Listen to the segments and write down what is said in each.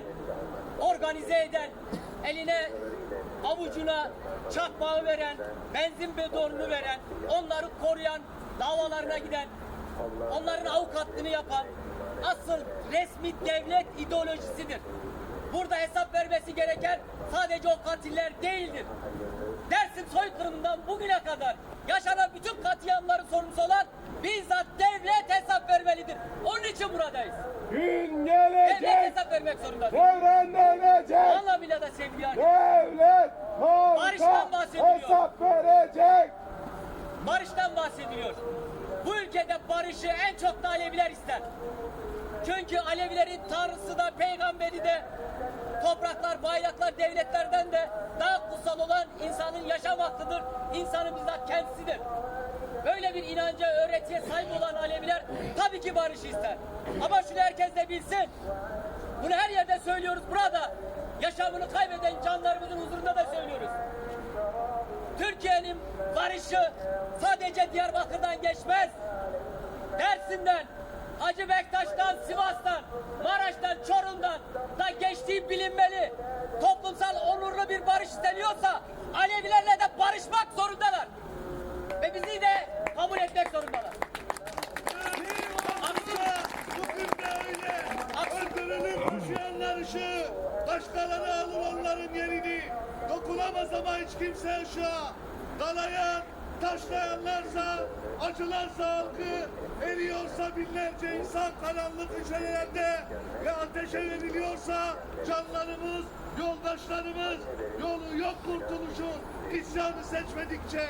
eden, organize eden, eline avucuna çakmağı veren, benzin betonunu veren, onları koruyan, davalarına giden, onların avukatlığını yapan asıl resmi devlet ideolojisidir. Burada hesap vermesi gereken sadece o katiller değildir. Dersim soykırımından bugüne kadar vermek zorundadır. devrenlenecek, Allah bile de sevgili arkadaşlar. devlet Barıştan bahsediliyor. hesap verecek. Barıştan bahsediliyor. Bu ülkede barışı en çok da Aleviler ister. Çünkü Alevilerin tanrısı da peygamberi de topraklar, bayraklar, devletlerden de daha kutsal olan insanın yaşam hakkıdır. İnsanın bizzat kendisidir. Böyle bir inanca, öğretiye sahip olan Aleviler tabii ki barışı ister. Ama şunu herkes de bilsin. Bunu her yerde söylüyoruz. Burada yaşamını kaybeden canlarımızın huzurunda da söylüyoruz. Türkiye'nin barışı sadece Diyarbakır'dan geçmez. Dersim'den, Hacı Bektaş'tan, Sivas'tan, Maraş'tan, Çorum'dan da geçtiği bilinmeli. Toplumsal onurlu bir barış isteniyorsa Alevilerle de barışmak zorundalar. Ve bizi de kabul etmek zorundalar. Işığı. Başkaları alır onların yerini. Dokunamaz ama hiç kimse ışığa. Dalayan, taşlayanlarsa, acılarsa halkı, binlerce insan karanlık hücrelerde ve ateşe veriliyorsa canlarımız, yoldaşlarımız yolu yok kurtuluşun isyanı seçmedikçe.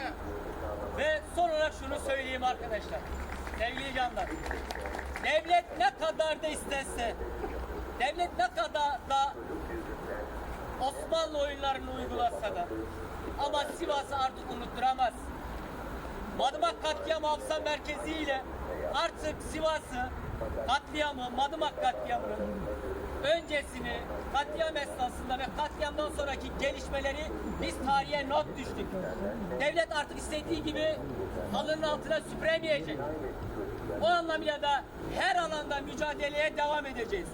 Ve son olarak şunu söyleyeyim arkadaşlar. Sevgili canlar. Devlet ne kadar da istese, devlet ne kadar da Osmanlı oyunlarını uygulasa da ama Sivas'ı artık unutturamaz. Madımak katliamı hafıza merkeziyle artık Sivas'ı katliamı, Madımak katliamının öncesini, katliam esnasında ve katliamdan sonraki gelişmeleri biz tarihe not düştük. Devlet artık istediği gibi halının altına süpüremeyecek. O anlamıyla da her alanda mücadeleye devam edeceğiz.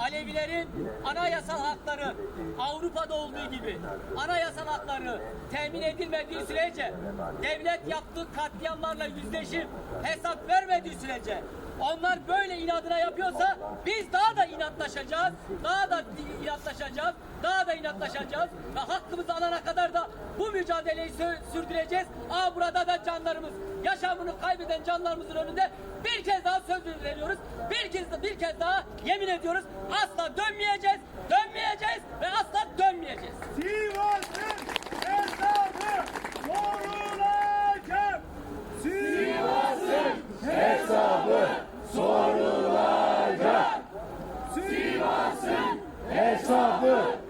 Alevilerin anayasal hakları Avrupa'da olduğu gibi anayasal hakları temin edilmediği sürece devlet yaptığı katliamlarla yüzleşip hesap vermediği sürece onlar böyle inadına yapıyorsa biz daha da inatlaşacağız, daha da inatlaşacağız, daha da inatlaşacağız ve hakkımızı alana kadar da bu mücadeleyi sü- sürdüreceğiz. Aa burada da canlarımız, yaşamını kaybeden canlarımızın önünde bir kez söz veriyoruz. Bir kez, bir kez daha yemin ediyoruz. Asla dönmeyeceğiz, dönmeyeceğiz ve asla dönmeyeceğiz. Sivas'ın hesabı sorulacak. Sivas'ın hesabı sorulacak. Sivas'ın hesabı